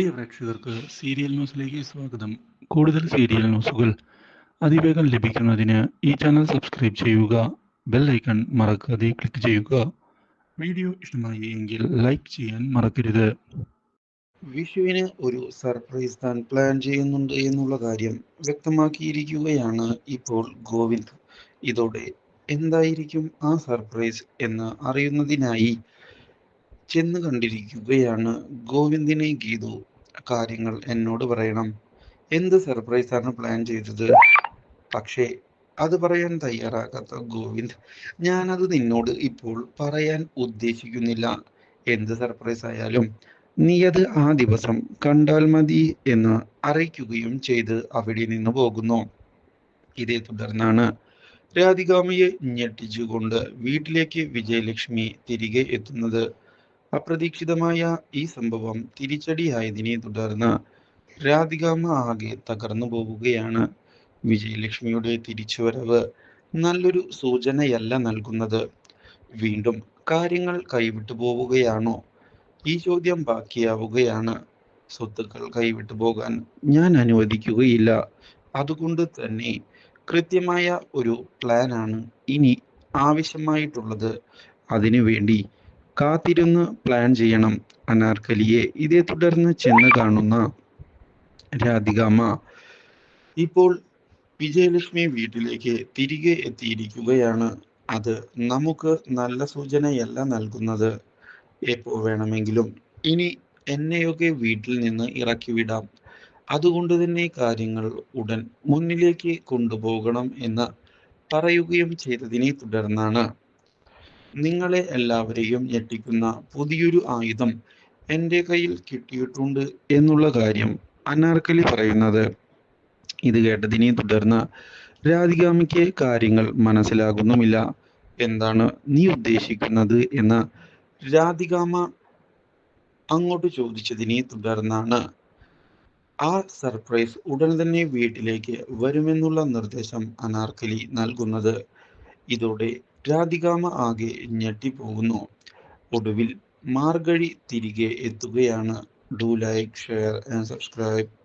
പ്രിയ പ്രേക്ഷകർക്ക് സീരിയൽ ന്യൂസിലേക്ക് സ്വാഗതം. കൂടുതൽ സീരിയൽ ന്യൂസുകൾ അതിവേഗം ലഭിക്കുന്നതിന് ഈ ചാനൽ സബ്സ്ക്രൈബ് ചെയ്യുക ബെൽ ഐക്കൺ മറക്കാതെ ക്ലിക്ക് ചെയ്യുക. വീഡിയോ ഇഷ്ടമായി എങ്കിൽ ലൈക്ക് ചെയ്യാൻ മറക്കരുത്. വിഷുവിന് ഒരു സർപ്രൈസ് താൻ പ്ലാൻ ചെയ്യുന്നുണ്ട് എന്നുള്ള കാര്യം വ്യക്തമാക്കിയിരിക്കുകയാണ് ഇപ്പോൾ ഗോവിന്ദ്. ഇതോടെ എന്തായിരിക്കും ആ സർപ്രൈസ് എന്ന് അറിയുന്നതിനായി ചെന്ന് കണ്ടിരിക്കുകയാണ് ഗോവിന്ദിനെ ഗീതു. കാര്യങ്ങൾ എന്നോട് പറയണം. എന്ത് സർപ്രൈസ് ആണ് പ്ലാൻ ചെയ്തത്? പക്ഷേ അത് പറയാൻ തയ്യാറാകാത്ത ഗോവിന്ദ് ഞാനത് നിന്നോട് ഇപ്പോൾ പറയാൻ ഉദ്ദേശിക്കുന്നില്ല. എന്ത് സർപ്രൈസ് ആയാലും നീ അത് ആ ദിവസം കണ്ടാൽ മതി എന്ന് അറിയിക്കുകയും ചെയ്ത് അവിടെ നിന്ന് പോകുന്നു. ഇതേ തുടർന്നാണ് രാധികാമയെ ഞെട്ടിച്ചുകൊണ്ട് വീട്ടിലേക്ക് വിജയലക്ഷ്മി തിരികെ എത്തുന്നത്. അപ്രതീക്ഷിതമായ ഈ സംഭവം തിരിച്ചടിയായതിനെ തുടർന്ന് രാധികാമ്മ ആകെ തകർന്നു പോവുകയാണ്. വിജയലക്ഷ്മിയുടെ തിരിച്ചുവരവ് നല്ലൊരു സൂചനയല്ല നൽകുന്നത്. വീണ്ടും കാര്യങ്ങൾ കൈവിട്ടു പോവുകയാണോ? ഈ ചോദ്യം ബാക്കിയാവുകയാണ്. സ്വത്തുക്കൾ കൈവിട്ടു പോകാൻ ഞാൻ അനുവദിക്കുകയില്ല. അതുകൊണ്ട് തന്നെ കൃത്യമായ ഒരു പ്ലാനാണ് ഇനി ആവശ്യമായിട്ടുള്ളത്. അതിനുവേണ്ടി കാത്തിരുന്ന് പ്ലാൻ ചെയ്യണം അനാർക്കലിയെ. ഇതേ തുടർന്ന് ചെന്ന് കാണുന്ന രാധികാമ്മ ഇപ്പോൾ വിജയലക്ഷ്മി വീട്ടിലേക്ക് തിരികെ എത്തിയിരിക്കുകയാണ്. അത് നമുക്ക് നല്ല സൂചനയല്ല നൽകുന്നത്. എപ്പോ വേണമെങ്കിലും ഇനി എന്നെയൊക്കെ വീട്ടിൽ നിന്ന് ഇറക്കി വിടാം. അതുകൊണ്ട് തന്നെ കാര്യങ്ങൾ ഉടൻ മുന്നിലേക്ക് കൊണ്ടുപോകണം എന്ന് പറയുകയും ചെയ്തതിനെ തുടർന്നാണ് നിങ്ങളെ എല്ലാവരെയും ഞെട്ടിക്കുന്ന പുതിയൊരു ആയുധം എന്റെ കയ്യിൽ കിട്ടിയിട്ടുണ്ട് എന്നുള്ള കാര്യം അനാർക്കലി പറയുന്നത്. ഇത് കേട്ടതിനെ തുടർന്ന് രാധികാമിക്ക് കാര്യങ്ങൾ മനസ്സിലാകുന്നുമില്ല. എന്താണ് നീ ഉദ്ദേശിക്കുന്നത് എന്ന് രാധികാമ്മ അങ്ങോട്ട് ചോദിച്ചതിനെ തുടർന്നാണ് ആ സർപ്രൈസ് ഉടൻ തന്നെ വീട്ടിലേക്ക് വരുമെന്നുള്ള നിർദ്ദേശം അനാർക്കലി നൽകുന്നത്. ഇതോടെ രാധികാമ്മ ആകെ ഞെട്ടിപ്പോകുന്നു. ഒടുവിൽ മാർഗഴി തിരികെ എത്തുകയാണ്. Do like share and subscribe